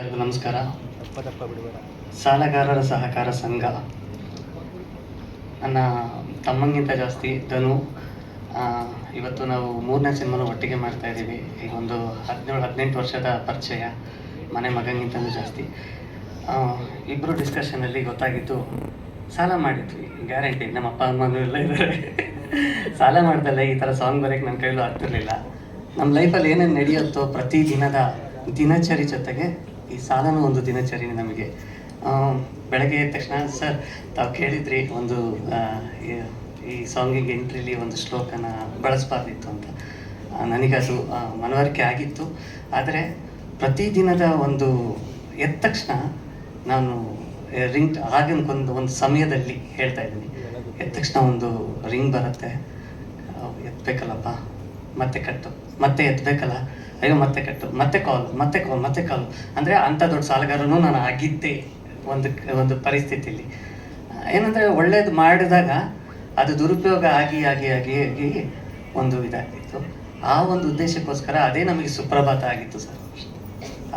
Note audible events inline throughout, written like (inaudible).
ಎಲ್ಲರಿಗೂ ನಮಸ್ಕಾರ. ದಪ್ಪ ದಪ್ಪ ಬಿಡಬೇಡ. ಸಾಲಗಾರರ ಸಹಕಾರ ಸಂಘ. ನನ್ನ ತಮ್ಮಂಗಿಂತ ಜಾಸ್ತಿ ಧನು. ಇವತ್ತು ನಾವು ಮೂರನೇ ಸಿನಿಮಾನ ಒಟ್ಟಿಗೆ ಮಾಡ್ತಾ ಇದ್ದೀವಿ. ಈಗ ಒಂದು ಹದಿನೇಳು ಹದಿನೆಂಟು ವರ್ಷದ ಪರಿಚಯ ಮನೆ ಮಗನಿಗಿಂತಲೂ ಜಾಸ್ತಿ. ಇಬ್ಬರು ಡಿಸ್ಕಷನಲ್ಲಿ ಗೊತ್ತಾಗಿದ್ದು ಸಾಲ ಮಾಡಿದ್ವಿ. ಗ್ಯಾರಂಟಿ ನಮ್ಮ ಅಪ್ಪ ಅಮ್ಮನೂ ಎಲ್ಲ ಇದ್ದಾರೆ ಸಾಲ ಮಾಡ್ದಲ್ಲ ಈ ಥರ ಸಾಂಗ್ ಬರೋಕ್ಕೆ ನನ್ನ ಕೈಲೂ ಆಗ್ತಿರಲಿಲ್ಲ. ನಮ್ಮ ಲೈಫಲ್ಲಿ ಏನೇನು ನಡೆಯುತ್ತೋ ಪ್ರತಿ ದಿನದ ದಿನಚರಿ ಜೊತೆಗೆ ಈ ಸಾಧನ ಒಂದು ದಿನಚರಿ ನಮಗೆ. ಬೆಳಗ್ಗೆ ಎದ್ದ ತಕ್ಷಣ, ಸರ್, ತಾವು ಕೇಳಿದ್ರಿ, ಒಂದು ಈ- ಸಾಂಗಿಗೆ ಎಂಟ್ರಿಲಿ ಒಂದು ಶ್ಲೋಕನ ಬಳಸಬಾರ್ದಿತ್ತು ಅಂತ. ನನಗದು ಮನವರಿಕೆ ಆಗಿತ್ತು. ಆದರೆ ಪ್ರತಿದಿನದ ಒಂದು ಎದ್ದ ತಕ್ಷಣ ನಾನು ರಿಂಗ್ ಆಗಿನ ಒಂದು ಸಮಯದಲ್ಲಿ ಹೇಳ್ತಾ ಇದ್ದೀನಿ. ಎದ್ದ ತಕ್ಷಣ ಒಂದು ರಿಂಗ್ ಬರುತ್ತೆ. ಎತ್ತಬೇಕಲ್ಲಪ್ಪ ಮತ್ತೆ ಕಟ್ಟು. ಮತ್ತೆ ಎತ್ತಬೇಕಲ್ಲ ಅಯ್ಯೋ, ಮತ್ತೆ ಕಟ್ಟು, ಮತ್ತೆ ಕಾಲ್ ಮತ್ತೆ ಕಾಲ್ ಮತ್ತೆ ಕಾಲ್ ಅಂದರೆ ಅಂಥ ದೊಡ್ಡ ಸಾಲಗಾರನು ನಾನು ಆಗಿದ್ದೆ ಒಂದು ಒಂದು ಪರಿಸ್ಥಿತಿಲಿ. ಏನಂದರೆ ಒಳ್ಳೇದು ಮಾಡಿದಾಗ ಅದು ದುರುಪಯೋಗ ಆಗಿ ಆಗಿ ಆಗಿ ಆಗಿ ಒಂದು ಇದಾಗ್ತಿತ್ತು. ಆ ಒಂದು ಉದ್ದೇಶಕ್ಕೋಸ್ಕರ ಅದೇ ನಮಗೆ ಸುಪ್ರಭಾತ ಆಗಿತ್ತು ಸರ್.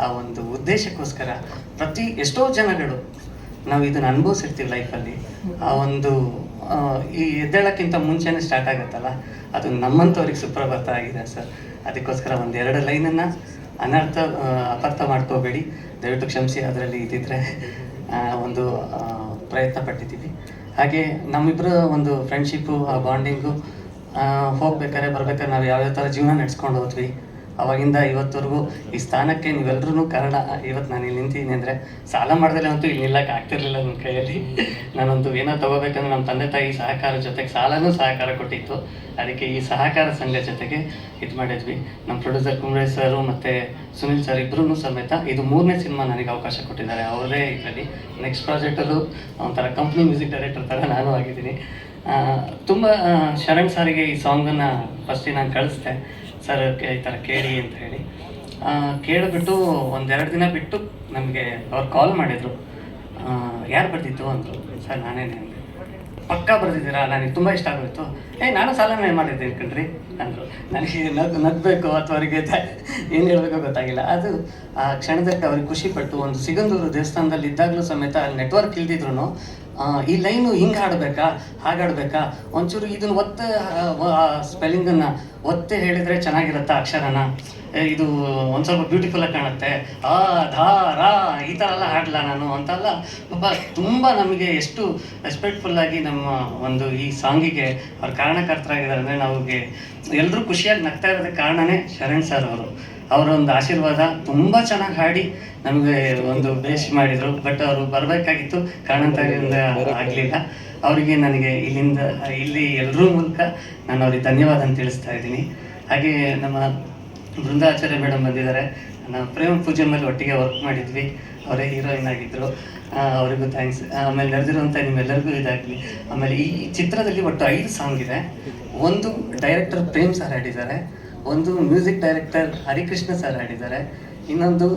ಆ ಒಂದು ಉದ್ದೇಶಕ್ಕೋಸ್ಕರ ಪ್ರತಿ ಎಷ್ಟೋ ಜನಗಳು ನಾವು ಇದನ್ನು ಅನುಭವಿಸಿರ್ತೀವಿ ಲೈಫಲ್ಲಿ. ಆ ಒಂದು ಈ ಎದ್ದೇಳಕ್ಕಿಂತ ಮುಂಚೆನೇ ಸ್ಟಾರ್ಟ್ ಆಗುತ್ತಲ್ಲ? ಅದು ನಮ್ಮಂಥವ್ರಿಗೆ ಸುಪ್ರಭಾತ ಆಗಿದೆ ಸರ್. ಅದಕ್ಕೋಸ್ಕರ ಒಂದೆರಡು ಲೈನನ್ನು ಅನರ್ಥ ಅಪರ್ಥ ಅಪಾರ್ಥ ಮಾಡ್ಕೋಬೇಡಿ. ದಯವಿಟ್ಟು ಕ್ಷಮಿಸಿ, ಅದರಲ್ಲಿ ಇದ್ದಿದ್ರೆ ಒಂದು ಪ್ರಯತ್ನ ಪಟ್ಟಿದ್ದೀವಿ. ಹಾಗೆ ನಮ್ಮಿಬ್ಬರ ಒಂದು ಫ್ರೆಂಡ್ಶಿಪ್ಪು ಆ ಬಾಂಡಿಂಗು ಹೋಗ್ಬೇಕಾದ್ರೆ ಬರ್ಬೇಕಾದ್ರೆ ನಾವು ಯಾವ್ಯಾವ ಥರ ಜೀವನ ನಡೆಸ್ಕೊಂಡು ಹೋದ್ವಿ ಅವಾಗಿಂದ ಇವತ್ತವರೆಗೂ ಈ ಸ್ಥಾನಕ್ಕೆ ನೀವೆಲ್ಲರೂ ಕಾರಣ. ಇವತ್ತು ನಾನು ಇಲ್ಲಿ ನಿಂತಿದ್ದೀನಿ ಅಂದರೆ ಸಾಲ ಮಾಡಿದ್ರೆ ಅಂತೂ ಇಲ್ಲಿ ನಿಲ್ಲಕ್ಕೆ ಆಗ್ತಿರ್ಲಿಲ್ಲ ನನ್ನ ಕೈಯಲ್ಲಿ. ನಾನೊಂದು ಏನೋ ತಗೋಬೇಕಂದ್ರೆ ನಮ್ಮ ತಂದೆ ತಾಯಿ ಸಹಕಾರ ಜೊತೆಗೆ ಸಾಲನೂ ಸಹಕಾರ ಕೊಟ್ಟಿತ್ತು. ಅದಕ್ಕೆ ಈ ಸಹಕಾರ ಸಂಘ ಜೊತೆಗೆ ಇದು ಮಾಡಿದ್ವಿ. ನಮ್ಮ ಪ್ರೊಡ್ಯೂಸರ್ ಕುಮರೇಶ್ ಸರು ಮತ್ತು ಸುನಿಲ್ ಸರ್ ಇಬ್ಬರೂ ಸಮೇತ ಇದು ಮೂರನೇ ಸಿನಿಮಾ ನನಗೆ ಅವಕಾಶ ಕೊಟ್ಟಿದ್ದಾರೆ. ಅವರೇ ಇದರಲ್ಲಿ ನೆಕ್ಸ್ಟ್ ಪ್ರಾಜೆಕ್ಟಲ್ಲೂ ಒಂಥರ ಕಂಪ್ನಿ ಮ್ಯೂಸಿಕ್ ಡೈರೆಕ್ಟರ್ ಥರ ನಾನು ಆಗಿದ್ದೀನಿ. ತುಂಬ ಶರಣ್ ಸಾರಿಗೆ ಈ ಸಾಂಗನ್ನು ಫಸ್ಟಿಗೆ ನಾನು ಕಳಿಸ್ದೆ. ಸರ್ ಈ ಥರ ಕೇಳಿ ಅಂತ ಹೇಳಿ. ಕೇಳಿಬಿಟ್ಟು ಒಂದೆರಡು ದಿನ ಬಿಟ್ಟು ನಮಗೆ ಅವ್ರು ಕಾಲ್ ಮಾಡಿದರು. ಯಾರು ಬರ್ತಿತ್ತು ಅಂದರು. ಸರ್ ನಾನೇನೆ ಅಂದೆ. ಪಕ್ಕಾ ಬರ್ತಿದ್ದೀರಾ ನನಗೆ ತುಂಬ ಇಷ್ಟ ಆಗೋಯ್ತು. ಏ, ನಾನು ಸಾಲನೇ ಮಾಡಿದ್ದೆ ಕಣ್ರಿ ಅಂದರು. ನನಗೆ ನಗ್, ನಗಬೇಕು ಅಥವಾ ಅವರಿಗೆ ಏನು ಹೇಳಬೇಕೋ ಗೊತ್ತಾಗಿಲ್ಲ. ಅದು ಆ ಕ್ಷಣದಲ್ಲಿ ಅವ್ರಿಗೆ ಖುಷಿಪಟ್ಟು ಒಂದು ಸಿಗಂದೂರು ದೇವಸ್ಥಾನದಲ್ಲಿ ಇದ್ದಾಗಲೂ ಸಮೇತ ಅಲ್ಲಿ ನೆಟ್ವರ್ಕ್ ಇಲ್ದಿದ್ರು ಈ ಲೈನು ಹಿಂಗೆ ಹಾಡಬೇಕಾ ಹಾಗಾಡ್ಬೇಕಾ ಒಂಚೂರು ಇದನ್ನ ಒತ್ತೆ ಸ್ಪೆಲ್ಲಿಂಗನ್ನು ಒತ್ತೆ ಹೇಳಿದರೆ ಚೆನ್ನಾಗಿರುತ್ತಾ ಅಕ್ಷರನ? ಇದು ಒಂದು ಸ್ವಲ್ಪ ಬ್ಯೂಟಿಫುಲ್ ಆಗಿ ಕಾಣುತ್ತೆ. ಆ, ಧಾ, ರಾ, ಈ ಥರ ಎಲ್ಲ ಹಾಡಲ ನಾನು ಅಂತೆಲ್ಲ, ಪಾಪ ತುಂಬ ನಮಗೆ ಎಷ್ಟು ರೆಸ್ಪೆಕ್ಟ್ಫುಲ್ ಆಗಿ ನಮ್ಮ ಒಂದು ಈ ಸಾಂಗಿಗೆ ಅವ್ರ ಕಾರಣಕರ್ತರಾಗಿದ್ದಾರೆ ಅಂದರೆ ನಮಗೆ ಎಲ್ಲರೂ ಖುಷಿಯಾಗಿ ನಗ್ತಾ ಇರೋದಕ್ಕೆ ಕಾರಣನೇ ಶರಣ್ ಸರ್ ಅವರು. ಅವರ ಒಂದು ಆಶೀರ್ವಾದ ತುಂಬ ಚೆನ್ನಾಗಿ ಹಾಡಿ ನಮಗೆ ಒಂದು ಬೇಸ್ ಮಾಡಿದರು. ಬಟ್ ಅವರು ಬರಬೇಕಾಗಿತ್ತು. ಕಾರಣಾಂತರದಿಂದ ಆಗಲಿಲ್ಲ. ಅವರಿಗೆ ನನಗೆ ಇಲ್ಲಿಂದ, ಇಲ್ಲಿ ಎಲ್ಲರೂ ಮೂಲಕ ನಾನು ಅವ್ರಿಗೆ ಧನ್ಯವಾದ ಅಂತ ತಿಳಿಸ್ತಾ ಇದ್ದೀನಿ. ಹಾಗೆ ನಮ್ಮ ಬೃಂದಾಚಾರ್ಯ ಮೇಡಮ್ ಬಂದಿದ್ದಾರೆ. ನಾವು ಪ್ರೇಮ ಪೂಜೆ ಮೇಲೆ ಒಟ್ಟಿಗೆ ವರ್ಕ್ ಮಾಡಿದ್ವಿ. ಅವರೇ ಹೀರೋಯಿನ್ ಆಗಿದ್ದರು ಅವರಿಗೂ ಥ್ಯಾಂಕ್ಸ್ ಆಮೇಲೆ ನಡೆದಿರುವಂಥ ನಿಮ್ಮೆಲ್ಲರಿಗೂ ಇದಾಗಲಿ. ಆಮೇಲೆ ಈ ಚಿತ್ರದಲ್ಲಿ ಒಟ್ಟು ಐದು ಸಾಂಗ್ ಇದೆ. ಒಂದು ಡೈರೆಕ್ಟರ್ ಪ್ರೇಮ್ ಸರ್ ಹಾಡಿದ್ದಾರೆ. ಒಂದು ಮ್ಯೂಸಿಕ್ ಡೈರೆಕ್ಟರ್ ಹರಿಕೃಷ್ಣ ಸರ್ ಹಾಡಿದ್ದಾರೆ, ಇನ್ನೊಂದು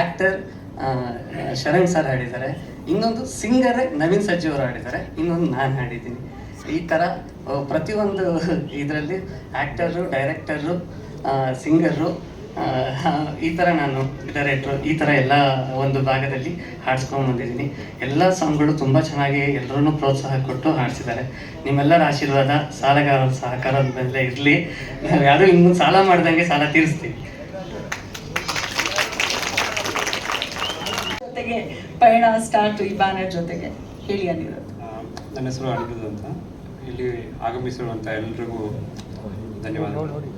ಆಕ್ಟರ್ ಶರಣ್ ಸರ್ ಹಾಡಿದ್ದಾರೆ, ಇನ್ನೊಂದು ಸಿಂಗರ್ ನವೀನ್ ಸಜ್ಜಿ ಅವರು ಹಾಡಿದ್ದಾರೆ, ಇನ್ನೊಂದು ನಾನು ಹಾಡಿದ್ದೀನಿ. ಈ ಥರ ಪ್ರತಿಯೊಂದು ಇದರಲ್ಲಿ ಆ್ಯಕ್ಟರು ಡೈರೆಕ್ಟರು ಸಿಂಗರು ಈ ಥರ ನಾನು ಡೈರೆಕ್ಟ್ರ್ ಈ ಥರ ಎಲ್ಲ ಒಂದು ಭಾಗದಲ್ಲಿ ಹಾಡ್ಸ್ಕೊಂಡು ಬಂದಿದ್ದೀನಿ. ಎಲ್ಲ ಸಾಂಗ್ಗಳು ತುಂಬ ಚೆನ್ನಾಗಿ ಎಲ್ಲರೂ ಪ್ರೋತ್ಸಾಹ ಕೊಟ್ಟು ಹಾಡಿಸಿದ್ದಾರೆ. ನಿಮ್ಮೆಲ್ಲರ ಆಶೀರ್ವಾದ ಸಾಲಗಾರರ ಸಹಕಾರದ ಮೇಲೆ ಇರಲಿ. ನಾವು ಯಾರೂ ಇನ್ನು ಸಾಲ ಮಾಡಿದಂಗೆ ಸಾಲ ತೀರಿಸ್ತೀವಿ. ಜೊತೆಗೆ ಪಯಣ ಸ್ಟಾರ್ಟ್ ಈ ಬ್ಯಾನರ್ ಜೊತೆಗೆ ಹೇಳಿ ಅನಿರುದ್ಧ. ನನ್ನ ಹೆಸರು ಅನಿರುದ್ಧ ಅಂತ. ಇಲ್ಲಿ ಆಗಮಿಸಿರುವಂಥ ಎಲ್ರಿಗೂ ಧನ್ಯವಾದ ಒಂದು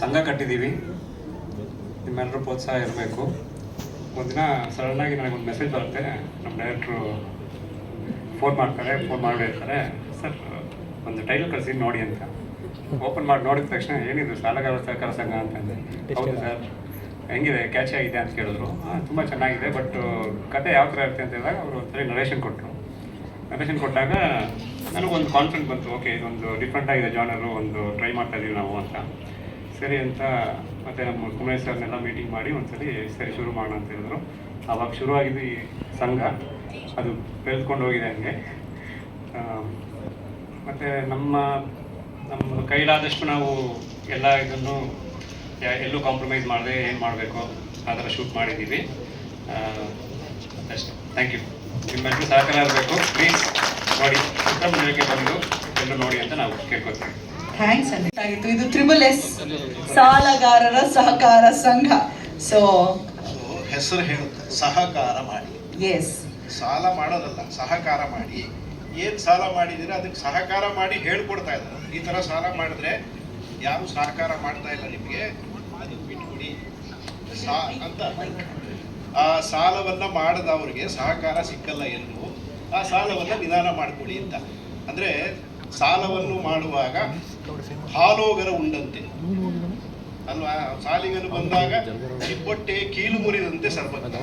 ಸಂಘ ಕಟ್ಟಿದ್ದೀವಿ. ನಿಮ್ಮೆಲ್ಲರೂ ಪ್ರೋತ್ಸಾಹ ಇರಬೇಕು. ಒಂದಿನ ಸಡನ್ನಾಗಿ ನನಗೊಂದು ಮೆಸೇಜ್ ಬರುತ್ತೆ. ನಮ್ಮ ಡೈರೆಕ್ಟ್ರು ಫೋನ್ ಮಾಡ್ತಾರೆ ಫೋನ್ ಮಾಡಿರ್ತಾರೆ ಸರ್, ಒಂದು ಟೈಲ್ ಕಳಿಸಿ ನೋಡಿ ಅಂತ. ಓಪನ್ ಮಾಡಿ ನೋಡಿದ ತಕ್ಷಣ, ಏನಿದು, ಸಾಲಗಾರ ಸಹಕಾರ ಸಂಘ ಅಂತಂದರೆ ಹೌದು ಸರ್. ಹೆಂಗಿದೆ? ಕ್ಯಾಚ್ ಆಗಿದೆ ಅಂತ ಕೇಳಿದ್ರು. ತುಂಬ ಚೆನ್ನಾಗಿದೆ, ಬಟ್ ಕತೆ ಯಾವ ಥರ ಇರುತ್ತೆ ಅಂತ ಹೇಳಿದಾಗ ಅವರು ಒಂದ್ಸರಿ ನರೇಷನ್ ಕೊಟ್ಟರು ನರೇಷನ್ ಕೊಟ್ಟಾಗ ನನಗೊಂದು ಕಾನ್ಫಿಡೆಂಟ್ ಬಂತು. ಓಕೆ ಇದೊಂದು ಡಿಫ್ರೆಂಟ್ ಆಗಿದೆ ಜಾನರು ಒಂದು ಟ್ರೈ ಮಾಡ್ತಾ ಇದೀವಿ ನಾವು ಅಂತ. ಸರಿ ಅಂತ ಮತ್ತೆ ನಮ್ಮ ಕುಮಾರ್ ಸರ್ನೆಲ್ಲ ಮೀಟಿಂಗ್ ಮಾಡಿ ಒಂದ್ಸರಿ ಸರಿ ಶುರು ಮಾಡೋಣ ಅಂತ ಹೇಳಿದ್ರು. ಆವಾಗ ಶುರುವಾಗಿದ್ದು ಈ ಸಂಘ. ಅದು ಬೆಳೆದ್ಕೊಂಡು ಹೋಗಿದೆ ಹಂಗೆ. ಮತ್ತು ನಮ್ಮ ನಮ್ಮ ಕೈಲಾದಷ್ಟು ನಾವು ಎಲ್ಲ ಇದನ್ನು ಎಲ್ಲೂ ಕಾಂಪ್ರಮೈಸ್ ಮಾಡದೆ ಏನು ಮಾಡಬೇಕು, ಆ ಥರ ಶೂಟ್ ಮಾಡಿದ್ದೀವಿ. ಅಷ್ಟೇ. ಥ್ಯಾಂಕ್ ಯು ನಿಮ್ಮೆಲ್ಲರೂ ಸಹಕಾರ ಇರಬೇಕು ಪ್ಲೀಸ್ ನೋಡಿ ಚಿತ್ರಮಂದಿರಕ್ಕೆ ಬಂದು ಎಲ್ಲರೂ ನೋಡಿ ಅಂತ ನಾವು ಕೇಳ್ಕೊತೀವಿ ಥ್ಯಾಂಕ್ಸ್ ಆಗಿತ್ತು. ಇದು ತ್ರಿಬಲ್ ಎಸ್ ಸಾಲಗಾರರ ಸಹಕಾರ ಸಂಘ. ಸೊ ಹೆಸರು ಹೇಳುತ್ತೆ ಸಹಕಾರ ಮಾಡಿ. ಎಸ್ ಸಾಲ ಮಾಡೋದಲ್ಲ ಸಹಕಾರ ಮಾಡಿ. ಏನು ಸಾಲ ಮಾಡಿದಿರ ಅದಕ್ಕೆ ಸಹಕಾರ ಮಾಡಿ ಹೇಳ್ಕೊಡ್ತಾ ಇದ್ದಾರೆ. ಈ ಥರ ಸಾಲ ಮಾಡಿದ್ರೆ ಯಾರು ಸಹಕಾರ ಮಾಡ್ತಾ ಇಲ್ಲ ನಿಮಗೆ? ಬಿಟ್ಕೊಡಿ ಬಿಟ್ಬಿಡಿ. ಅಂತ. ಆ ಸಾಲವನ್ನ ಮಾಡದವ್ರಿಗೆ ಸಹಕಾರ ಸಿಕ್ಕಲ್ಲ ಎಂದು ಆ ಸಾಲವನ್ನ ನಿಧಾನ ಮಾಡ್ಕೊಳ್ಳಿ ಅಂತ. ಅಂದ್ರೆ ಸಾಲವನ್ನು ಮಾಡುವಾಗ ಹಾಲೋಗರ ಉಂಡಂತೆ. ಅಲ್ವಾ? ಸಾಲಿಗನು ಬಂದಾಗ ಚಿಪ್ಪೊಟ್ಟೆ ಕೀಲು ಮುರಿದಂತೆ ಸರ್ಬತ್ತ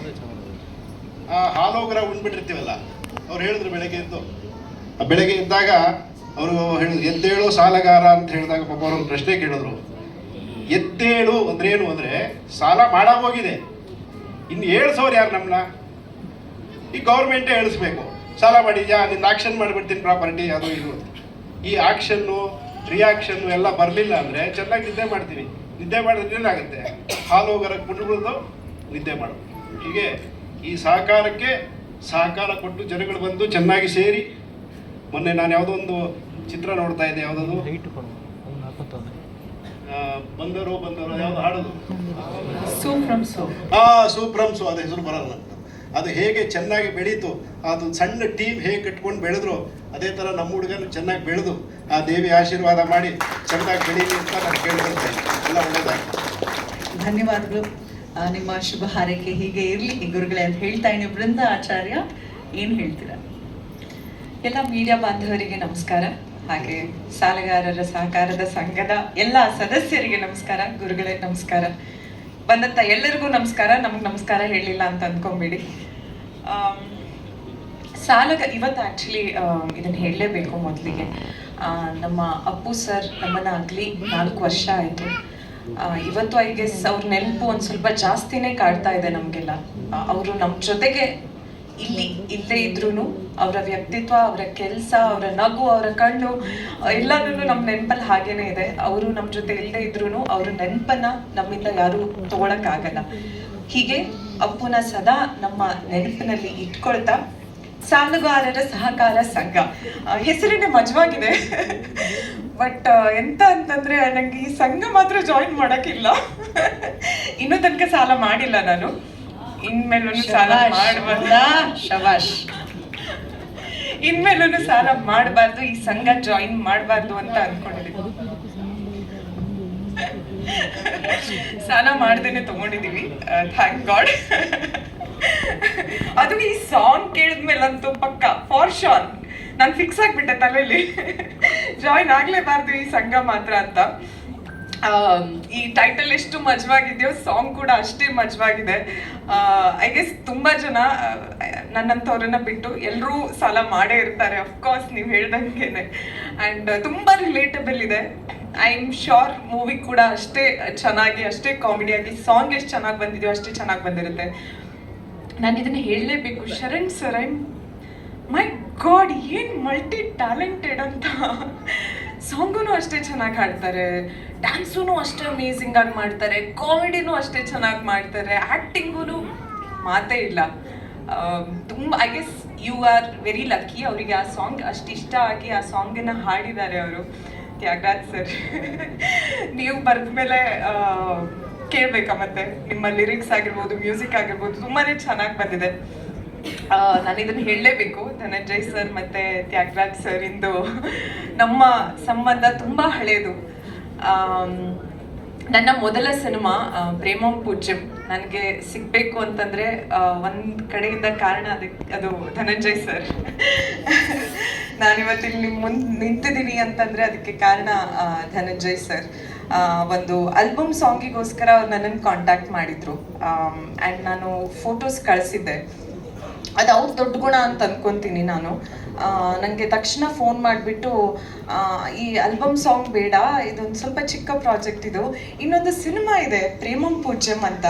ಆ ಹಾಲೋಗರ ಉಂಡ್ಬಿಟ್ಟಿರ್ತೀವಲ್ಲ, ಅವ್ರು ಹೇಳಿದ್ರು ಬೆಳಗ್ಗೆ ಎದ್ದು. ಬೆಳಗ್ಗೆ ಎದ್ದಾಗ ಅವರು ಹೇಳಿದ್ರು, ಎದ್ದೇಳು ಸಾಲಗಾರ ಅಂತ ಹೇಳಿದಾಗ ಪಾಪ ಅವ್ರೊಂದು ಪ್ರಶ್ನೆ ಕೇಳಿದ್ರು. ಎದ್ದೇಳು ಅಂದ್ರೆ ಏನು ಅಂದ್ರೆ, ಸಾಲ ಮಾಡಾಗೋಗಿದೆ ಇನ್ನು ಏಳ್ಸೋರು ಯಾರು ನಮ್ಮನ್ನ ಈ ಗೌರ್ಮೆಂಟೇ ಹೇಳಿಸ್ಬೇಕು. ಸಾಲ ಮಾಡಿದ್ಯಾ? ನಿನ್ನ ಆಕ್ಷನ್ ಮಾಡಿಬಿಡ್ತೀನಿ ಪ್ರಾಪರ್ಟಿ, ಅದು ಇದು ಅಂತ. ಈ ಆಕ್ಷನ್ನು ರಿಯಾಕ್ಷನ್ನು ಎಲ್ಲ ಬರಲಿಲ್ಲ ಅಂದರೆ ಚೆನ್ನಾಗಿ ನಿದ್ದೆ ಮಾಡ್ತೀವಿ ನಿದ್ದೆ ಮಾಡಿದ್ರೆ ಏನಾಗುತ್ತೆ? ಹಾಲು ಹೋಗರಕ್ಕೆ ಬಿಟ್ಬಿಡೋದು ನಿದ್ದೆ ಮಾಡೋದು ಹೀಗೆ ಈ ಸಹಕಾರಕ್ಕೆ ಸಹಕಾರ ಕೊಟ್ಟು ಜನಗಳು ಬಂದು ಚೆನ್ನಾಗಿ ಸೇರಿ ಮೊನ್ನೆ ನಾನು ಯಾವುದೋ ಒಂದು ಚಿತ್ರ ನೋಡ್ತಾ ಇದ್ದೆ ಯಾವುದೋ ಬಂದರು ಬಂದರು ಯಾವುದು ಹಾಡೋದು? ಸೂ ಫ್ರಮ್ ಸೂ. ಆ ಸೂಪ್ರಮ್ಸು ಅದು ಹೆಸರು ಬರಲ್ಲ. ಅದು ಹೇಗೆ ಚೆನ್ನಾಗಿ ಬೆಳೀತು, ಅದು ಸಣ್ಣ ಟೀಮ್ ಹೇಗೆ ಕಟ್ಕೊಂಡು ಬೆಳೆದ್ರು, ಅದೇ ಥರ ನಮ್ಮ ಹುಡುಗನು ಚೆನ್ನಾಗಿ ಬೆಳೆದು ಆ ದೇವಿ ಆಶೀರ್ವಾದ ಮಾಡಿ ಚೆನ್ನಾಗಿ ಬೆಳೀಲಿ ಅಂತ ನಾನು ಕೇಳ್ಕೊಳ್ತೇನೆ ಎಲ್ಲ ಒಳ್ಳೆಯದಾಗಿ ಧನ್ಯವಾದಗಳು. ನಿಮ್ಮ ಶುಭ ಹಾರೈಕೆ ಹೀಗೆ ಇರಲಿ. ಗುರುಗಳೇ ಅಂತ ಹೇಳ್ತಾ ಇದ್ದೀನಿ. ಬೃಂದ ಆಚಾರ್ಯ, ಏನು ಹೇಳ್ತೀರಾ? ಎಲ್ಲ ಮೀಡಿಯಾ ಬಾಂಧವರಿಗೆ ನಮಸ್ಕಾರ. ಹಾಗೆ ಸಾಲಗಾರರ ಸಹಕಾರದ ಸಂಘದ ಎಲ್ಲ ಸದಸ್ಯರಿಗೆ ನಮಸ್ಕಾರ. ಗುರುಗಳೇ, ನಮಸ್ಕಾರ. ಬಂದಂತ ಎಲ್ಲರಿಗೂ ನಮಸ್ಕಾರ. ನಮ್ಗೆ ನಮಸ್ಕಾರ ಹೇಳಿಲ್ಲ ಅಂತ ಅಂದ್ಕೊಂಬಿಡಿ ಸಾಲಗ ಇವತ್ತು ಆ್ಯಕ್ಚುಲಿ ಇದನ್ನು ಹೇಳಲೇಬೇಕು ಮೊದಲಿಗೆ. ನಮ್ಮ ಅಪ್ಪು ಸರ್ ನಮ್ಮನ್ನ ಆಗಲಿ ನಾಲ್ಕು ವರ್ಷ ಆಯಿತು. ಇವತ್ತು ಐ ಗೆಸ್ ಅವ್ರ ನೆನಪು ಒಂದು ಸ್ವಲ್ಪ ಜಾಸ್ತಿನೇ ಕಾಡ್ತಾ ಇದೆ ನಮಗೆಲ್ಲ. ಅವರು ನಮ್ಮ ಜೊತೆಗೆ ಇಲ್ಲಿ ಇಲ್ಲೇ ಇದ್ರೂ ಅವರ ವ್ಯಕ್ತಿತ್ವ, ಅವರ ಕೆಲಸ, ಅವರ ನಗು, ಅವರ ಕಣ್ಣು ಎಲ್ಲಾನು ನಮ್ಮ ನೆನಪಲ್ಲಿ ಹಾಗೇನೆ ಇದೆ. ಅವರು ನಮ್ಮ ಜೊತೆ ಇಲ್ಲದೆ ಇದ್ರೂ ಅವ್ರ ನೆನಪನ್ನ ನಮ್ಮಿಂದ ಯಾರು ತಗೊಳಕ್ಕಾಗಲ್ಲ. ಹೀಗೆ ಅಪ್ಪುನ ಸದಾ ನಮ್ಮ ನೆನಪಿನಲ್ಲಿ ಇಟ್ಕೊಳ್ತಾ ಸಾಲುಗಾರರ ಸಹಕಾರ ಸಂಘ. ಹೆಸರಿನ ಮಜವಾಗಿದೆ. ಬಟ್ ಎಂತ ಅಂತಂದ್ರೆ ನಂಗೆ ಈ ಸಂಘ ಮಾತ್ರ ಜಾಯಿನ್ ಮಾಡಕ್ಕಿಲ್ಲ. (laughs) ಇನ್ನೂ ತನಕ ಸಾಲ ಮಾಡಿಲ್ಲ ನಾನು. ಇನ್ಮೇಲೂ ಸಾಲ ಮಾಡಬಾರ್ದ. ಶಬಾಷ್. ಇನ್ಮೇಲೂ ಸಾಲ ಮಾಡಬಾರ್ದು ಈ ಸಂಘ ಜಾಯಿನ್ ಮಾಡಬಾರ್ದು ಅಂತ ಅನ್ಕೊಂಡಿದ್ದೀನಿ. ಸಾಲ ಮಾಡ್ದೇನೆ ತಗೊಂಡಿದೀವಿ. ಥ್ಯಾಂಕ್ ಗಾಡ್ ಅದು ಈ ಸಾಂಗ್ ಕೇಳಿದ್ಮೇಲಂತೂ ಪಕ್ಕ ಫಾರ್ ಶೋರ್ ನಾನು ಫಿಕ್ಸ್ ಆಗ್ಬಿಟ್ಟೆ ತಲೆಯಲ್ಲಿ ಜಾಯಿನ್ ಆಗ್ಲೇಬಾರ್ದು ಈ ಸಂಘ ಮಾತ್ರ ಅಂತ. ಈ ಟೈಟಲ್ ಎಷ್ಟು ಮಜವಾಗಿದೆಯೋ ಸಾಂಗ್ ಕೂಡ ಅಷ್ಟೇ ಮಜವಾಗಿದೆ. ಐ ಗೆಸ್ ತುಂಬಾ ಜನ ನನ್ನಂಥವ್ರನ್ನ ಬಿಟ್ಟು ಎಲ್ಲರೂ ಸಾಲ ಮಾಡೇ ಇರ್ತಾರೆ. ಅಫ್ಕೋರ್ಸ್ ನೀವು ಹೇಳ್ದಂಗೆನೆ. ಆ್ಯಂಡ್ ತುಂಬಾ ರಿಲೇಟಬಲ್ ಇದೆ. ಐ ಆಮ್ ಶೋರ್ ಮೂವಿ ಕೂಡ ಅಷ್ಟೇ ಚೆನ್ನಾಗಿ, ಅಷ್ಟೇ ಕಾಮಿಡಿಯಾಗಿ ಸಾಂಗ್ ಎಷ್ಟು ಚೆನ್ನಾಗಿ ಬಂದಿದೆಯೋ, ಅಷ್ಟೇ ಚೆನ್ನಾಗಿ ಬಂದಿರುತ್ತೆ. ನಾನು ಇದನ್ನ ಹೇಳಲೇಬೇಕು. Sharan sir I my God ಏನು ಮಲ್ಟಿ ಟ್ಯಾಲೆಂಟೆಡ್ ಅಂತ. ಸಾಂಗೂ ಅಷ್ಟೇ ಚೆನ್ನಾಗಿ ಹಾಡ್ತಾರೆ ಡ್ಯಾನ್ಸೂ ಅಷ್ಟೇ ಅಮೇಝಿಂಗ್ ಆಗಿ ಮಾಡ್ತಾರೆ, ಕಾಮಿಡಿನೂ ಅಷ್ಟೇ ಚೆನ್ನಾಗಿ ಮಾಡ್ತಾರೆ ಆ್ಯಕ್ಟಿಂಗೂ ಮಾತೇ ಇಲ್ಲ. ತುಂಬ I guess you are very lucky ಅವರಿಗೆ ಆ ಸಾಂಗ್ ಅಷ್ಟು ಇಷ್ಟ ಆಗಿ ಆ ಸಾಂಗನ್ನು ಹಾಡಿದ್ದಾರೆ ಅವರು. ತ್ಯಾಗರಾಜ್ ಸರ್ (laughs) ನೀವು ಬರೆದ ಮೇಲೆ ಕೇಳಬೇಕಾ ಮತ್ತೆ? ನಿಮ್ಮ ಲಿರಿಕ್ಸ್ ಆಗಿರ್ಬೋದು ಮ್ಯೂಸಿಕ್ ಆಗಿರ್ಬೋದು ತುಂಬಾ ಚೆನ್ನಾಗಿ ಬಂದಿದೆ. ನಾನು ಇದನ್ನ ಹೇಳಲೇಬೇಕು. ಧನಂಜಯ್ ಸರ್ ಮತ್ತೆ ತ್ಯಾಗರಾಜ್ ಸರ್ ಇಂದು ನಮ್ಮ ಸಂಬಂಧ ತುಂಬಾ ಹಳೆಯದು ನನ್ನ ಮೊದಲ ಸಿನಿಮಾ ಪ್ರೇಮಂ ಪೂಜ್ಯಂ. ನನಗೆ ಸಿಗಬೇಕು ಅಂತಂದ್ರೆ ಒಂದು ಕಡೆಯಿಂದ ಕಾರಣ ಅದಕ್ಕೆ ಅದು ಧನಂಜಯ್ ಸರ್ ನಾನಿವತ್ತು ಇಲ್ಲಿ ನಿಮ್ಮ ಮುಂದೆ ನಿಂತಿದ್ದೀನಿ ಅಂತಂದ್ರೆ ಅದಕ್ಕೆ ಕಾರಣ ಧನಂಜಯ್ ಸರ್ ಒಂದು ಆಲ್ಬಮ್ ಸಾಂಗಿಗೋಸ್ಕರ ಅವ್ರು ನನ್ನನ್ನು ಕಾಂಟ್ಯಾಕ್ಟ್ ಮಾಡಿದ್ರು. ಆ್ಯಂಡ್ ನಾನು ಫೋಟೋಸ್ ಕಳಿಸಿದ್ದೆ. ಅದು ಅವ್ರ ದೊಡ್ಡ ಗುಣ ಅಂತ ಅನ್ಕೊಂತೀನಿ ನಾನು. ನನಗೆ ತಕ್ಷಣ ಫೋನ್ ಮಾಡಿಬಿಟ್ಟು ಈ ಆಲ್ಬಮ್ ಸಾಂಗ್ ಬೇಡ, ಇದೊಂದು ಸ್ವಲ್ಪ ಚಿಕ್ಕ ಪ್ರಾಜೆಕ್ಟ್ ಇದು. ಇನ್ನೊಂದು ಸಿನಿಮಾ ಇದೆ, ಪ್ರೇಮಂ ಪೂಜ್ಯಂ ಅಂತ.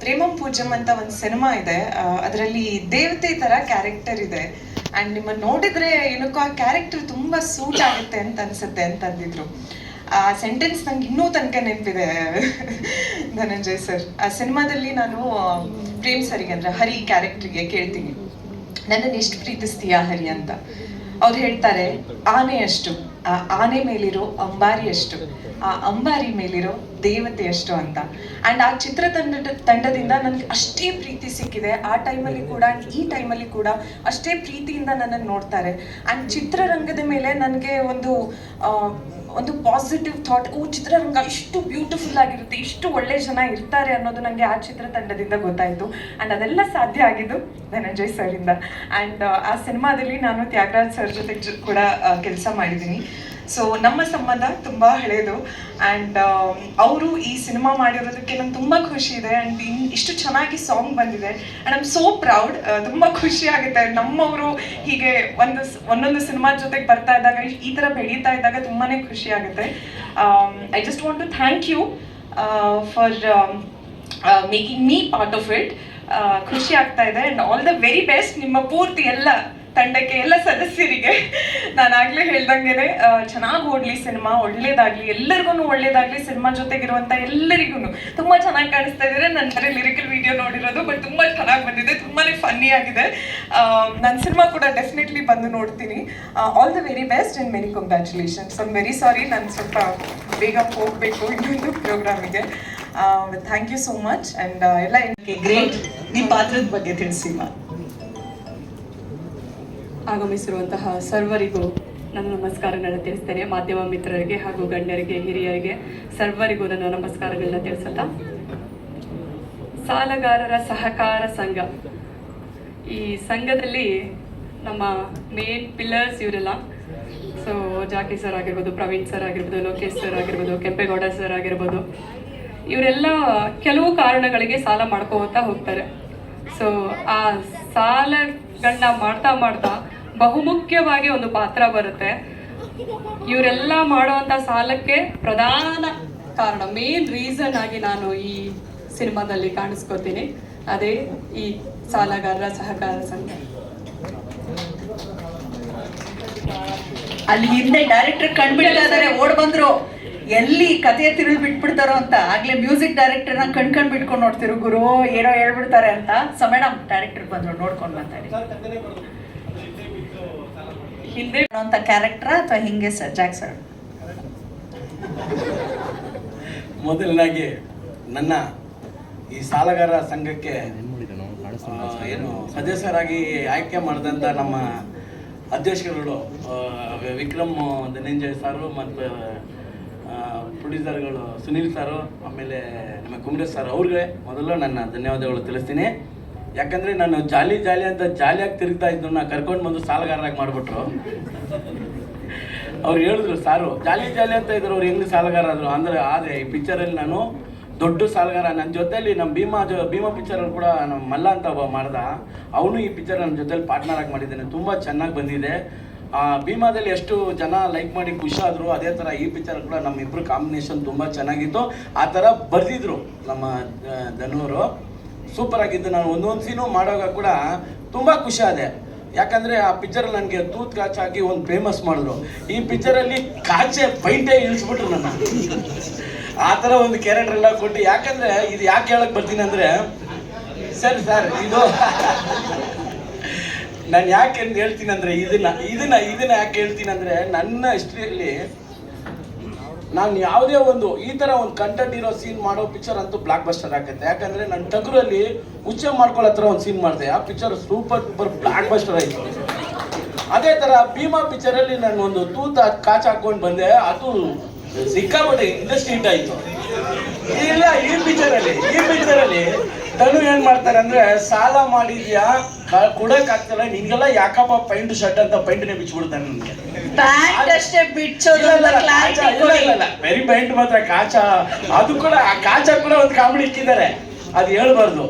ಪ್ರೇಮಂ ಪೂಜ್ಯಂ ಅಂತ ಒಂದು ಸಿನಿಮಾ ಇದೆ. ಅದರಲ್ಲಿ ದೇವತೆ ತರ ಕ್ಯಾರೆಕ್ಟರ್ ಇದೆ. ಅಂಡ್ ನಿಮ್ಮನ್ನು ನೋಡಿದ್ರೆ ಏನಕ್ಕೋ ಆ ಕ್ಯಾರೆಕ್ಟರ್ ತುಂಬಾ ಸೂಟ್ ಆಗುತ್ತೆ ಅಂತ ಅನ್ಸುತ್ತೆ ಅಂತ ಅಂದಿದ್ರು ಆ ಸೆಂಟೆನ್ಸ್ ನಂಗೆ ಇನ್ನೂ ತನಕ ನೆನಪಿದೆ, ಧನಂಜಯ್ ಸರ್ ಆ ಸಿನಿಮಾದಲ್ಲಿ ನಾನು ಪ್ರೇಮ್ ಸರಿಗೆ ಅಂದ್ರೆ ಹರಿ ಕ್ಯಾರೆಕ್ಟರ್ಗೆ ಕೇಳ್ತೀನಿ. ನನ್ನನ್ನು ಎಷ್ಟು ಪ್ರೀತಿಸ್ತೀಯಾ ಹರಿ ಅಂತ. ಅವ್ರು ಹೇಳ್ತಾರೆ ಆನೆಯಷ್ಟು ಆ ಆನೆ ಮೇಲಿರೋ ಅಂಬಾರಿಯಷ್ಟು ಆ ಅಂಬಾರಿ ಮೇಲಿರೋ ದೇವತೆಯಷ್ಟು ಅಂತ. ಅಂಡ್ ಆ ಚಿತ್ರತಂಡ ತಂಡದಿಂದ ನನಗೆ ಅಷ್ಟೇ ಪ್ರೀತಿ ಸಿಕ್ಕಿದೆ. ಆ ಟೈಮಲ್ಲಿ ಕೂಡ ಆ್ಯಂಡ್ ಈ ಟೈಮಲ್ಲಿ ಕೂಡ ಅಷ್ಟೇ ಪ್ರೀತಿಯಿಂದ ನನ್ನನ್ನು ನೋಡ್ತಾರೆ. ಅಂಡ್ ಚಿತ್ರರಂಗದ ಮೇಲೆ ನನಗೆ ಒಂದು ಪಾಸಿಟಿವ್ ಥಾಟ್ ಓ, ಚಿತ್ರರಂಗ ಇಷ್ಟು ಬ್ಯೂಟಿಫುಲ್ ಆಗಿರುತ್ತೆ, ಇಷ್ಟು ಒಳ್ಳೆ ಜನ ಇರ್ತಾರೆ ಅನ್ನೋದು ನನಗೆ ಆ ಚಿತ್ರ ತಂಡದಿಂದ ಗೊತ್ತಾಯಿತು. ಆ್ಯಂಡ್ ಅದೆಲ್ಲ ಸಾಧ್ಯ ಆಗಿದ್ದು ಧನಂಜಯ್ ಸರಿಂದ ಆ್ಯಂಡ್ ಆ ಸಿನಿಮಾದಲ್ಲಿ ನಾನು ತ್ಯಾಗರಾಜ್ ಸರ್ ಜೊತೆ ಕೂಡ ಕೆಲಸ ಮಾಡಿದ್ದೀನಿ ಸೊ ನಮ್ಮ ಸಂಬಂಧ ತುಂಬ ಹಳೆಯದು ಆ್ಯಂಡ್ ಅವರು ಈ ಸಿನಿಮಾ ಮಾಡಿರೋದಕ್ಕೆ ನಂಗೆ ತುಂಬ ಖುಷಿ ಇದೆ. ಆ್ಯಂಡ್ ಇನ್ ಇಷ್ಟು ಚೆನ್ನಾಗಿ ಸಾಂಗ್ ಬಂದಿದೆ. ಆ್ಯಂಡ್ ಐಮ್ ಸೋ ಪ್ರೌಡ್ ತುಂಬ ಖುಷಿ ಆಗುತ್ತೆ. ನಮ್ಮವರು ಹೀಗೆ ಒಂದು ಒಂದೊಂದು ಸಿನಿಮಾ ಜೊತೆಗೆ ಬರ್ತಾ ಇದ್ದಾಗ, ಈ- ಈ ಥರ ಬೆಳೀತಾ ಇದ್ದಾಗ ತುಂಬಾ ಖುಷಿ ಆಗುತ್ತೆ. I just want to thank you for making me part of it ಖುಷಿ ಆಗ್ತಾ ಇದೆ. And all the very best ನಿಮ್ಮ ಪೂರ್ತಿ ಎಲ್ಲ ತಂಡಕ್ಕೆ ಎಲ್ಲ ಸದಸ್ಯರಿಗೆ. ನಾನು ಆಗ್ಲೇ ಹೇಳ್ದಂಗೆನೆ ಚೆನ್ನಾಗಿ ಓಡ್ಲಿ ಸಿನಿಮಾ, ಒಳ್ಳೇದಾಗ್ಲಿ ಎಲ್ಲರಿಗೂ ಒಳ್ಳೇದಾಗ್ಲಿ ಸಿನಿಮಾ ಜೊತೆಗಿರುವಂತ ಎಲ್ಲರಿಗೂ ತುಂಬಾ ಚೆನ್ನಾಗಿ ಕಾಣಿಸ್ತಾ ಇದ್ದಾರೆ. ನನ್ನ ಲಿರಿಕಲ್ ವಿಡಿಯೋ ನೋಡಿರೋದು ಬಟ್ ತುಂಬಾ ಚೆನ್ನಾಗಿ ಬಂದಿದೆ. ತುಂಬಾನೇ ಫನ್ನಿ ಆಗಿದೆ. ನನ್ನ ಸಿನಿಮಾ ಕೂಡ ಡೆಫಿನೆಟ್ಲಿ ಬಂದು ನೋಡ್ತೀನಿ. All the very best and many congratulations so very sorry ನಾನು ಸ್ವಲ್ಪ ಬೇಗ ಹೋಗಬೇಕು ಇನ್ನೊಂದು ಪ್ರೋಗ್ರಾಮಿಗೆ. Thank you so much and ಎಲ್ಲ ಗ್ರೇಟ್ ನಿಮ್ಮ ಪಾತ್ರದ ಬಗ್ಗೆ ತಿಳಿಸಿ, ಮಾ. ಆಗಮಿಸಿರುವಂತಹ ಸರ್ವರಿಗೂ ನನ್ನ ನಮಸ್ಕಾರಗಳನ್ನ ತಿಳಿಸ್ತೇನೆ. ಮಾಧ್ಯಮ ಮಿತ್ರರಿಗೆ ಹಾಗೂ ಗಣ್ಯರಿಗೆ, ಹಿರಿಯರಿಗೆ ಸರ್ವರಿಗೂ ನನ್ನ ನಮಸ್ಕಾರಗಳನ್ನ ತಿಳಿಸುತ್ತಾ. ಸಾಲಗಾರರ ಸಹಕಾರ ಸಂಘ. ಈ ಸಂಘದಲ್ಲಿ ನಮ್ಮ ಮೇನ್ ಪಿಲ್ಲರ್ಸ್ ಇವರೆಲ್ಲ. ಸೊ ಜಾಕಿ ಸರ್ ಆಗಿರ್ಬೋದು, ಪ್ರವೀಣ್ ಸರ್ ಆಗಿರ್ಬೋದು, ಲೋಕೇಶ್ ಸರ್ ಆಗಿರ್ಬೋದು, ಕೆಂಪೇಗೌಡ ಸರ್ ಆಗಿರ್ಬೋದು. ಇವರೆಲ್ಲ ಕೆಲವು ಕಾರಣಗಳಿಗೆ ಸಾಲ ಮಾಡ್ಕೋತಾ ಹೋಗ್ತಾರೆ. ಸೊ ಆ ಸಾಲಗಳನ್ನ ಮಾಡ್ತಾ ಮಾಡ್ತಾ ಬಹುಮುಖ್ಯವಾಗಿ ಒಂದು ಪಾತ್ರ ಬರುತ್ತೆ. ಇವರೆಲ್ಲ ಮಾಡುವಂತ ಸಾಲಕ್ಕೆ ಪ್ರಧಾನ ಕಾರಣ ಮೇನ್ ರೀಸನ್ ಆಗಿ ನಾನು ಈ ಸಿನಿಮಾದಲ್ಲಿ ಕಾಣಿಸ್ಕೋತೀನಿ. ಅದೇ ಈ ಸಾಲಗಾರರ ಸಹಕಾರ ಸಂಘ. ಅಲ್ಲಿ ಹಿಂದೆ ಡೈರೆಕ್ಟರ್ ಕಂಡ್ಬಿಡ್ತಾ ಇದಾರೆ ಓಡ್ ಬಂದ್ರು. ಎಲ್ಲಿ ಕಥೆ ತಿರುಳು ಬಿಟ್ಬಿಡ್ತಾರೋ ಅಂತ, ಆಗ್ಲೇ ಮ್ಯೂಸಿಕ್ ಡೈರೆಕ್ಟರ್ನ ಕಣ್ ಬಿಟ್ಕೊಂಡು ನೋಡ್ತಿರು. ಗುರು, ಏನೋ ಹೇಳ್ಬಿಡ್ತಾರೆ ಅಂತ. ಸೊ ಮೇಡಮ್ ಡೈರೆಕ್ಟರ್ ಬಂದ್ರು, ನೋಡ್ಕೊಂಡು ಮಾತಾಡಿ ಹಿಂದೆ ಅಂತ ಕ್ಯಾರೆಕ್ಟರ್ ಅಥವಾ ಹಿಂಗೆ ಸರ್ ಜಾಕ್ ಸರ್ ಮೊದಲನಾಗಿ ನನ್ನ ಈ ಸಾಲಗಾರ ಸಂಘಕ್ಕೆ ಏನು ಸದಸ್ಯರಾಗಿ ಆಯ್ಕೆ ಮಾಡಿದಂಥ ನಮ್ಮ ಅಧ್ಯಕ್ಷರುಗಳು ವಿಕ್ರಮ್ ಧನಂಜಯ್ ಸಾರು ಮತ್ತು ಪ್ರೊಡ್ಯೂಸರ್ಗಳು ಸುನೀಲ್ ಸಾರು, ಆಮೇಲೆ ನಮ್ಮ ಕುಮರೇಶ್ ಸರ್ ಅವ್ರಿಗೆ ಮೊದಲು ನನ್ನ ಧನ್ಯವಾದಗಳು ತಿಳಿಸ್ತೀನಿ. ಯಾಕಂದರೆ ನಾನು ಜಾಲಿ ಜಾಲಿ ಅಂತ ಜಾಲಿಯಾಗಿ ತಿರುಗ್ತಾ ನಾನು ಕರ್ಕೊಂಡು ಬಂದು ಸಾಲಗಾರರಾಗಿ ಮಾಡಿಬಿಟ್ರು. ಅವ್ರು ಹೇಳಿದ್ರು, ಸಾರು, ಜಾಲಿ ಜಾಲಿ ಅಂತ ಇದ್ರು, ಅವ್ರು ಹೆಂಗ್ ಸಾಲಗಾರ ಆದ್ರು ಅಂದ್ರೆ, ಆದ್ರೆ ಈ ಪಿಕ್ಚರಲ್ಲಿ ನಾನು ದೊಡ್ಡ ಸಾಲಗಾರ ನನ್ನ ಜೊತೆಯಲ್ಲಿ ನಮ್ಮ ಭೀಮಾ ಜೊ, ಭೀಮಾ ಪಿಕ್ಚರ್ ಕೂಡ ನಮ್ಮ ಮಲ್ಲ ಅಂತ ಒಬ್ಬ ಮಾಡ್ದ. ಅವನು ಈ ಪಿಕ್ಚರ್ ನನ್ನ ಜೊತೆಯಲ್ಲಿ ಪಾರ್ಟ್ನರ್ ಆಗಿ ಮಾಡಿದ್ದಾನೆ, ತುಂಬ ಚೆನ್ನಾಗಿ ಬಂದಿದೆ. ಆ, ಭೀಮಾದಲ್ಲಿ ಎಷ್ಟು ಜನ ಲೈಕ್ ಮಾಡಿ ಖುಷಿ ಅದೇ ಥರ ಈ ಪಿಕ್ಚರ್ ಕೂಡ ನಮ್ಮ ಇಬ್ಬರು ಕಾಂಬಿನೇಷನ್ ತುಂಬ ಚೆನ್ನಾಗಿತ್ತು. ಆ ಥರ ಬರ್ದಿದ್ರು ನಮ್ಮ ಧನೂರು. ಸೂಪರ್ ಆಗಿದ್ದು ನಾನು ಒಂದೊಂದು ಸೀನು ಮಾಡೋವಾಗ ಕೂಡ ತುಂಬ ಖುಷಿ ಆದೆ. ಯಾಕಂದರೆ ಆ ಪಿಕ್ಚರ್ ನನಗೆ ತೂತ್ ಕಾಚಾಕಿ ಒಂದು ಫೇಮಸ್ ಮಾಡಿದ್ರು. ಈ ಪಿಕ್ಚರಲ್ಲಿ ಕಾಚೆ ಪೈಂಟೇ ಇಳಿಸ್ಬಿಟ್ರು ನನ್ನ. ಆ ಥರ ಒಂದು ಕ್ಯಾರೆಕ್ಟರ್ ಎಲ್ಲ ಕೊಟ್ಟು, ಯಾಕಂದರೆ ಇದು ಯಾಕೆ ಹೇಳಕ್ಕೆ ಬರ್ತೀನಿ ಅಂದರೆ, ಸರ್ ಸರ್, ಇದು ನಾನು ಯಾಕೆ ಹೇಳ್ತೀನಿ ಅಂದರೆ, ಇದನ್ನ ಇದನ್ನ ಇದನ್ನ ಯಾಕೆ ಹೇಳ್ತೀನಿ ಅಂದರೆ, ನನ್ನ ಹಿಸ್ಟ್ರಿಯಲ್ಲಿ ನಾನು ಯಾವುದೇ ಒಂದು ಈ ತರ ಒಂದು ಕಂಟೆಂಟ್ ಇರೋ ಸೀನ್ ಮಾಡೋ ಪಿಕ್ಚರ್ ಅಂತೂ ಬ್ಲಾಕ್ ಬಸ್ಟರ್ ಆಗುತ್ತೆ. ಯಾಕಂದ್ರೆ ನನ್ನ ಟಗರಲ್ಲಿ ಹುಚ್ಚೆ ಮಾಡ್ಕೊಳ್ಳೋ ಹತ್ರ ಒಂದು ಸೀನ್ ಮಾಡಿದೆ. ಆ picture super super blockbuster ಆಯ್ತು. ಅದೇ ತರ ಭೀಮಾ ಪಿಕ್ಚರ್ ಅಲ್ಲಿ ನಾನು ಒಂದು ತೂತ ಕಾಚ ಹಾಕೊಂಡು ಬಂದೆ. ಅದು ಸಿಕ್ಕಾಪಟ್ಟೆ ಇಂಡಸ್ಟ್ರಿ ಹಿಟ್ ಆಯ್ತು. ಇಲ್ಲ, ಈ ಪಿಕ್ಚರ್ ಅಲ್ಲಿ, ಈ ಪಿಕ್ಚರ್ ಅಲ್ಲಿ ತನು ಏನು ಮಾಡ್ತಾರೆ ಅಂದ್ರೆ ಸಾಲ ಮಾಡಿದ್ಯಾ? ಕೊಡಕ್ ಆಗ್ತಿಲ್ಲ. ನಿನ್ಗೆಲ್ಲ ಯಾಕಪ್ಪ ಪೈಂಟ್ ಶರ್ಟ್ ಅಂತ ಪೈಂಟ್ನೇ ಬಿಚ್ಚಿಬಿಡ್ತಾನೆ ನನಗೆ? ಪ್ಯಾಂಟ್ ಅಷ್ಟೇ ಬಿಚ್ಚೋದು ವೆರಿ ಪೈಂಟ್ ಮಾತ್ರ ಕಾಚ. ಅದು ಕೂಡ ಆ ಕಾಚ ಕೂಡ ಒಂದು ಕಾಮಿಡಿ ಇಕ್ಕಿದ್ದಾರೆ. ಅದು ಹೇಳ್ಬಾರ್ದು.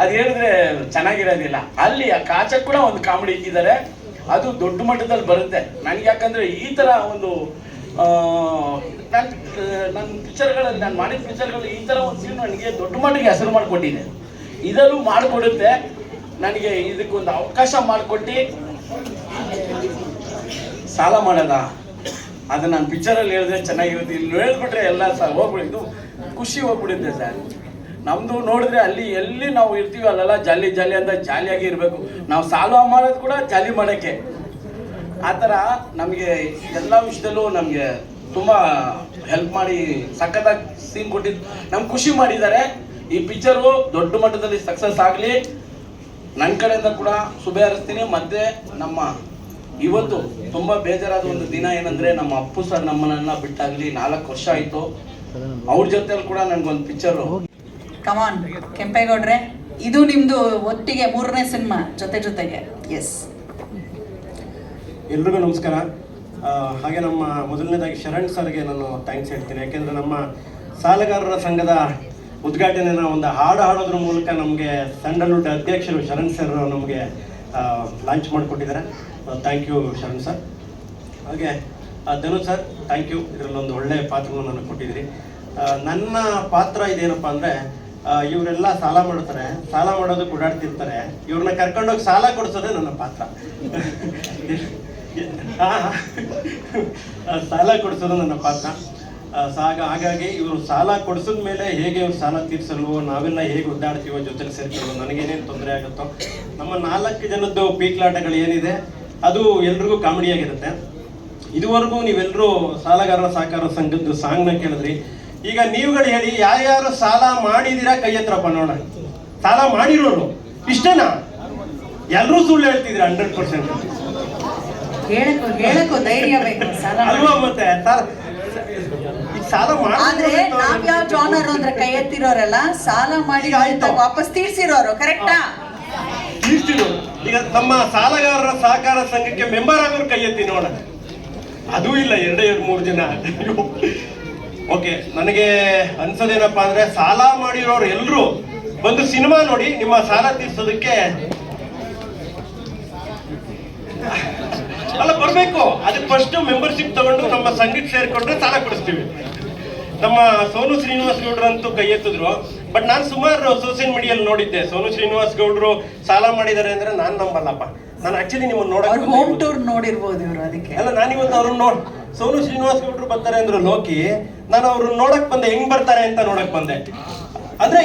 ಅದು ಹೇಳಿದ್ರೆ ಚೆನ್ನಾಗಿರೋದಿಲ್ಲ. ಅಲ್ಲಿ ಆ ಕಾಚ ಕೂಡ ಒಂದು ಕಾಮಿಡಿ ಇಕ್ಕಿದ್ದಾರೆ. ಅದು ದೊಡ್ಡ ಮಟ್ಟದಲ್ಲಿ ಬರುತ್ತೆ. ನನಗೆ ಯಾಕಂದ್ರೆ ಈ ತರ ಒಂದು ನನ್ನ ನನ್ನ ಪಿಕ್ಚರ್ಗಳಲ್ಲಿ ನಾನು ಮಾಡಿದ ಪಿಕ್ಚರ್ಗಳು ಈ ತರ ಒಂದು ಸೀನ್ ನನಗೆ ದೊಡ್ಡ ಮಟ್ಟಿಗೆ ಹೆಸರು ಮಾಡಿಕೊಟ್ಟಿದೆ. ಇದರಲ್ಲೂ ಮಾಡಿಕೊಡುತ್ತೆ. ನನಗೆ ಇದಕ್ಕೊಂದು ಅವಕಾಶ ಮಾಡಿಕೊಟ್ಟು. ಸಾಲ ಮಾಡೋದ ಅದು ನಾನು ಪಿಕ್ಚರಲ್ಲಿ ಹೇಳಿದ್ರೆ ಚೆನ್ನಾಗಿರುತ್ತೆ ಇಲ್ಲಿ ಹೇಳ್ಬಿಟ್ರೆ ಎಲ್ಲ ಸಹ ಹೋಗ್ಬಿಡಿದ್ದು ಖುಷಿ ಹೋಗ್ಬಿಡುತ್ತೆ ಸರ್. ನಮ್ಮದು ನೋಡಿದ್ರೆ ಅಲ್ಲಿ ಎಲ್ಲಿ ನಾವು ಇರ್ತೀವಿ ಅಲ್ಲೆಲ್ಲ ಜಾಲಿ ಜಾಲಿ ಅಂತ ಜಾಲಿಯಾಗಿ ಇರಬೇಕು. ನಾವು ಸಾಲ ಮಾಡೋದು ಕೂಡ ಜಾಲಿ ಮಾಡೋಕ್ಕೆ. ಆ ಥರ ನಮಗೆ ಎಲ್ಲ ವಿಷಯದಲ್ಲೂ ನಮಗೆ ತುಂಬ ಹೆಲ್ಪ್ ಮಾಡಿ ಸಖತ್ತಾಗಿ ಸೀನ್ ಕೊಟ್ಟಿದ್ದು ನಮ್ಗೆ ಖುಷಿ ಮಾಡಿದ್ದಾರೆ. ಈ ಪಿಕ್ಚರು ದೊಡ್ಡ ಮಟ್ಟದಲ್ಲಿ ಸಕ್ಸಸ್ ಆಗಲಿ. ನನ್ನ ಕಡೆಯಿಂದ ಕೂಡ ಶುಭ ಹರಿಸ್ತೀನಿ. ಮತ್ತೆ ನಮ್ಮ ಇವತ್ತು ತುಂಬ ಬೇಜಾರಾದ ಒಂದು ದಿನ ಏನಂದ್ರೆ ನಮ್ಮ ಅಪ್ಪು ಸರ್ ನಮ್ಮನ್ನ ಬಿಟ್ಟಾಗ್ಲಿ ನಾಲ್ಕು ವರ್ಷ ಆಯಿತು. ಅವ್ರ ಜೊತೆಲಿ ಕೂಡ ನನಗೊಂದು ಪಿಕ್ಚರು ಕಮಾನ್ ಕೆಂಪೇಗೌಡ್ರೆ ಇದು ನಿಮ್ದು ಒಟ್ಟಿಗೆ ಮೂರನೇ ಸಿನಿಮಾ ಜೊತೆ ಜೊತೆಗೆ. ಎಸ್ ಎಲ್ರಿಗೂ ನಮಸ್ಕಾರ. ಹಾಗೆ ನಮ್ಮ ಮೊದಲನೇದಾಗಿ ಶರಣ್ ಸರ್ಗೆ ನಾನು ಥ್ಯಾಂಕ್ಸ್ ಹೇಳ್ತೀನಿ. ಯಾಕೆಂದ್ರೆ ನಮ್ಮ ಸಾಲಗಾರರ ಸಂಘದ ಉದ್ಘಾಟನೆನ ಒಂದು ಹಾಡು ಹಾಡೋದ್ರ ಮೂಲಕ ನಮಗೆ ಸ್ಯಾಂಡಲ್ವುಡ್ ಅಧ್ಯಕ್ಷರು ಶರಣ್ ಸರ್ ನಮಗೆ ಲಾಂಚ್ ಮಾಡಿಕೊಟ್ಟಿದ್ದಾರೆ. ಥ್ಯಾಂಕ್ ಯು ಶರಣ್ ಸರ್ ಹಾಗೆ ಧನು ಸರ್ ಥ್ಯಾಂಕ್ ಯು ಇದರಲ್ಲಿ ಒಂದು ಒಳ್ಳೆಯ ಪಾತ್ರವನ್ನು ನನಗೆ ಕೊಟ್ಟಿದ್ದೀರಿ. ನನ್ನ ಪಾತ್ರ ಇದೇನಪ್ಪ ಅಂದರೆ ಇವರೆಲ್ಲ ಸಾಲ ಮಾಡ್ತಾರೆ. ಸಾಲ ಮಾಡೋದು ಓಡಾಡ್ತಿರ್ತಾರೆ. ಇವ್ರನ್ನ ಕರ್ಕೊಂಡೋಗಿ ಸಾಲ ಕೊಡಿಸೋದೇ ನನ್ನ ಪಾತ್ರ. (laughs) ಸಾಲ ಕೊಡಿಸೋದು ನನ್ನ ಪಾತ್ರ. ಸಾಗ ಹಾಗಾಗಿ ಇವರು ಸಾಲ ಕೊಡಿಸಿದ ಮೇಲೆ ಹೇಗೆ ಇವ್ರು ಸಾಲ ತೀರಿಸಲ್ವೋ ನಾವೆಲ್ಲ ಹೇಗೆ ಒದ್ದಾಡ್ತೀವೋ ಜೊತೆಗೆ ಸೇರ್ಕೊಳ್ಳೋ ನನಗೇನೇನು ತೊಂದರೆ ಆಗುತ್ತೋ. ನಮ್ಮ ನಾಲ್ಕು ಜನದ್ದು ಪೀಕ್ಲಾಟಗಳು ಏನಿದೆ ಅದು ಎಲ್ರಿಗೂ ಕಾಮಿಡಿಯಾಗಿರುತ್ತೆ ಇದುವರೆಗೂ ನೀವೆಲ್ಲರೂ ಸಾಲಗಾರರ ಸಹಕಾರ ಸಂಘದ್ದು ಸಾಂಗ್ನ ಕೇಳಿದ್ರಿ. ಈಗ ನೀವುಗಳು ಹೇಳಿ ಯಾರ್ಯಾರು ಸಾಲ ಮಾಡಿದಿರಾ ಕೈ ಹತ್ರಪ್ಪ ಬನ್ನೋಣ ಸಾಲ ಮಾಡಿರೋರು ಇಷ್ಟೇನಾ? ಎಲ್ಲರೂ ಸುಳ್ಳು ಹೇಳ್ತಿದ್ರಿ ಹಂಡ್ರೆಡ್ ಪರ್ಸೆಂಟ್. ಅಲ್ವಾ ಮತ್ತೆ? ಸಾಲ- ಆದ್ರೆ ನಾವ್ ಯಾವ ಜಾನರ್ ಅಂದ್ರೆ ಕೈ ಎತ್ತಿರೋರೆಲ್ಲ ಸಾಲ ಮಾಡಿ. ವಾಪಸ್ ತೀರ್ಸಿರೋರು ಕರೆಕ್ಟಾ ಈಗ ತಮ್ಮ ಸಾಲಗಾರರ ಸಹಕಾರ ಸಂಘಕ್ಕೆ ಮೆಂಬರ್ ಆಗೋರು ಕೈ ಎತ್ತಿ ನೋಡ ಅದೂ ಇಲ್ಲ ಎರಡೇ ಎರಡು ಮೂರು ಜನ. ಓಕೆ ನನಗೆ ಅನ್ಸೋದೇನಪ್ಪ ಅಂದ್ರೆ ಸಾಲ ಮಾಡಿರೋರು ಎಲ್ಲರೂ ಬಂದು ಸಿನಿಮಾ ನೋಡಿ ನಿಮ್ಮ ಸಾಲ ತೀರ್ಸೋದಕ್ಕೆ ಅಲ್ಲ ಬರ್ಬೇಕು. ಅದಕ್ಕೆ ಫಸ್ಟ್ ಮೆಂಬರ್ಶಿಪ್ ತಗೊಂಡು ನಮ್ಮ ಸಂಘಕ್ಕೆ ಸೇರ್ಕೊಂಡ್ರೆ ಸಾಲ ಕೊಡಿಸ್ತೀವಿ. ನಮ್ಮ ಸೋನು ಶ್ರೀನಿವಾಸ್ ಗೌಡ್ರಂತೂ ಕೈ ಎತ್ತಿದ್ರು. ಬಟ್ ನಾನು ಸುಮಾರು ಸೋಷಿಯಲ್ ಮೀಡಿಯಲ್ಲಿ ನೋಡಿದ್ದೆ. ಸೋನು ಶ್ರೀನಿವಾಸ್ ಗೌಡ್ರು ಸಾಲ ಮಾಡಿದ್ದಾರೆ ಅಂದ್ರೆ ನಾನು ನಂಬಲ್ಲಪ್ಪ. ನಾನು ಆಕ್ಚುಲಿ ನಿಮ್ಮನ್ನ ನೋಡಕ್ ಹೋಮ್ ಟೂರ್ ನೋಡಿರ್ಬೋದು ಇವ್ರು ಅದಕ್ಕೆ. ಅಲ್ಲ ನಾನಿವತ್ತು ಅವ್ರನ್ನ ನೋಡ್ ಸೋನು ಶ್ರೀನಿವಾಸ್ ಗೌಡ್ರು ಬರ್ತಾರೆ ಅಂದ್ರೆ ಲೋಕಿ ನಾನು ಅವ್ರನ್ನ ನೋಡಕ್ ಬಂದೆ. ಹೆಂಗ್ ಬರ್ತಾರೆ ಅಂತ ನೋಡಕ್ ಬಂದೆ. ಅಂದ್ರೆ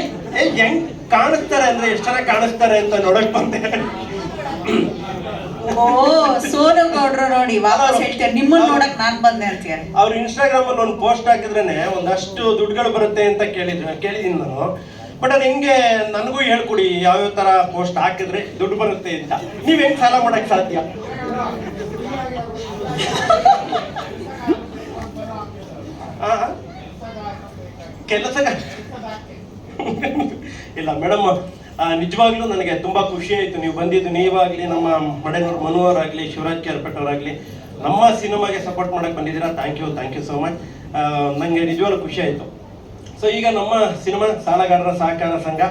ಹೆಂಗ್ ಕಾಣಿಸ್ತಾರೆ ಅಂದ್ರೆ ಎಷ್ಟು ಚೆನ್ನಾಗಿ ಕಾಣಿಸ್ತಾರೆ ಅಂತ ನೋಡಕ್ ಬಂದೆ. ಓ ಸೋನು ಗೌಡ್ರು ನೋಡಿ ವಾಪಸ್ ಹೇಳ್ತೀರ ನಿಮ್ಮನ್ನ ನೋಡಕ್ ನಾನ್ ಬಂದೆ ಅಂತೀಯ ಅವ್ರು ಇನ್ಸ್ಟಾಗ್ರಾಮ್ ಅಲ್ಲಿ ಒಂದು ಪೋಸ್ಟ್ ಹಾಕಿದ್ರೇನೆ ಒಂದಷ್ಟು ದುಡ್ಡುಗಳು ಬರುತ್ತೆ ಅಂತ ಕೇಳಿದ್ರು ಕೇಳಿದೀನಿ ನಾನು. ಬಟ್ ಅದು ಹೆಂಗೆ ನನಗೂ ಹೇಳ್ಕೊಡಿ ಯಾವ್ಯಾವ ತರ ಪೋಸ್ಟ್ ಹಾಕಿದ್ರೆ ದುಡ್ಡು ಬರುತ್ತೆ ಅಂತ. ನೀವ್ ಹೆಂಗ್ ಸಾಲ ಮಾಡಕ್ ಸಾಧ್ಯ? ಕೆಲಸ ಇಲ್ಲ ಮೇಡಮ್ ನಿಜವಾಗ್ಲೂ ನನಗೆ ತುಂಬಾ ಖುಷಿ ಆಯ್ತು. ನೀವು ಬಂದಿದ್ದು ನೀವಾಗ್ಲಿ, ನಮ್ಮ ಮಡೆನೂರು ಮನೋಹರ್ ಆಗ್ಲಿ ಶಿವರಾಜ್ ಕೇರ್ಪೇಟ್ ಆಗ್ಲಿ ನಮ್ಮ ಸಿನಿಮಾಗೆ ಸಪೋರ್ಟ್ ಮಾಡಕ್ ಬಂದಿದ್ದೀರಾ? Thank you thank you so much ನನಗೆ ನಿಜವಾಗ್ಲೂ ಖುಷಿ ಆಯ್ತು. ಸೊ ಈಗ ನಮ್ಮ ಸಿನಿಮಾ ಸಾಲಗಾರರ ಸಹಕಾರ ಸಂಘ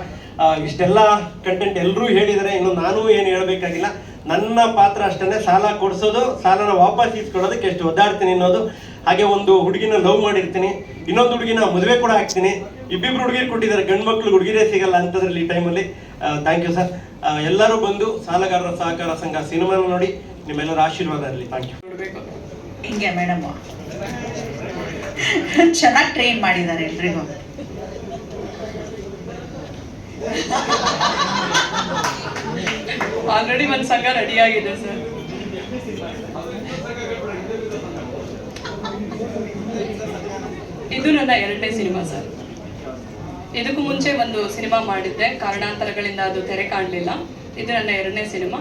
ಇಷ್ಟೆಲ್ಲ ಕಂಟೆಂಟ್ ಎಲ್ಲರೂ ಹೇಳಿದರೆ ಇನ್ನು ನಾನು ಏನು ಹೇಳಬೇಕಾಗಿಲ್ಲ. ನನ್ನ ಪಾತ್ರ ಅಷ್ಟನ್ನೇ ಸಾಲ ಕೊಡಿಸೋದು, ಸಾಲನ ವಾಪಸ್ ಇಸ್ಕೊಳ್ಳೋದಕ್ಕೆ ಎಷ್ಟು ಒದ್ದಾಡ್ತೀನಿ ಅನ್ನೋದು ಹಾಗೆ ಒಂದು ಹುಡುಗಿನ ಲವ್ ಮಾಡಿರ್ತೀನಿ. ಇನ್ನೊಂದು ಹುಡುಗಿನ ಮದುವೆ ಕೂಡ ಆಗ್ತೀನಿ ಇಬ್ಬಿಬ್ರು ಹುಡುಗಿರು ಕೊಟ್ಟಿದ್ದಾರೆ. ಗಂಡು ಮಕ್ಕಳು ಹುಡುಗಿರೇ ಸಿಗಲ್ಲ ಅಂತದ್ರಲ್ಲಿ ಈ ಟೈಮಲ್ಲಿ ಥ್ಯಾಂಕ್ ಯು ಸರ್ ಎಲ್ಲರೂ ಬಂದು ಸಾಲಗಾರರ ಸಹಕಾರ ಸಂಘ ಸಿನಿಮಾನ ನೋಡಿ. ನಿಮ್ಮೆಲ್ಲರ ಆಶೀರ್ವಾದ ಇರಲಿ. ಥ್ಯಾಂಕ್ ಯು ಹಿಂಗೆ ಮೇಡಮ್ ಚೆನ್ನಾಗಿ ಟ್ರೈನ್ ಮಾಡಿದ್ದಾರೆ ಎಲ್ರಿಗೂ. ಆಲ್ರೆಡಿ ಒಂದು ಸಂಘ ರೆಡಿ ಆಗಿದೆ ಸರ್ ಇದು ನನ್ನ ಎರಡನೇ ಸಿನಿಮಾ ಸರ್. ಇದಕ್ಕೂ ಮುಂಚೆ ಒಂದು ಸಿನಿಮಾ ಮಾಡಿದ್ದೆ. ಕಾರಣಾಂತರಗಳಿಂದ ಅದು ತೆರೆ ಕಾಣಲಿಲ್ಲ. ಇದು ನನ್ನ ಎರಡನೇ ಸಿನಿಮಾ.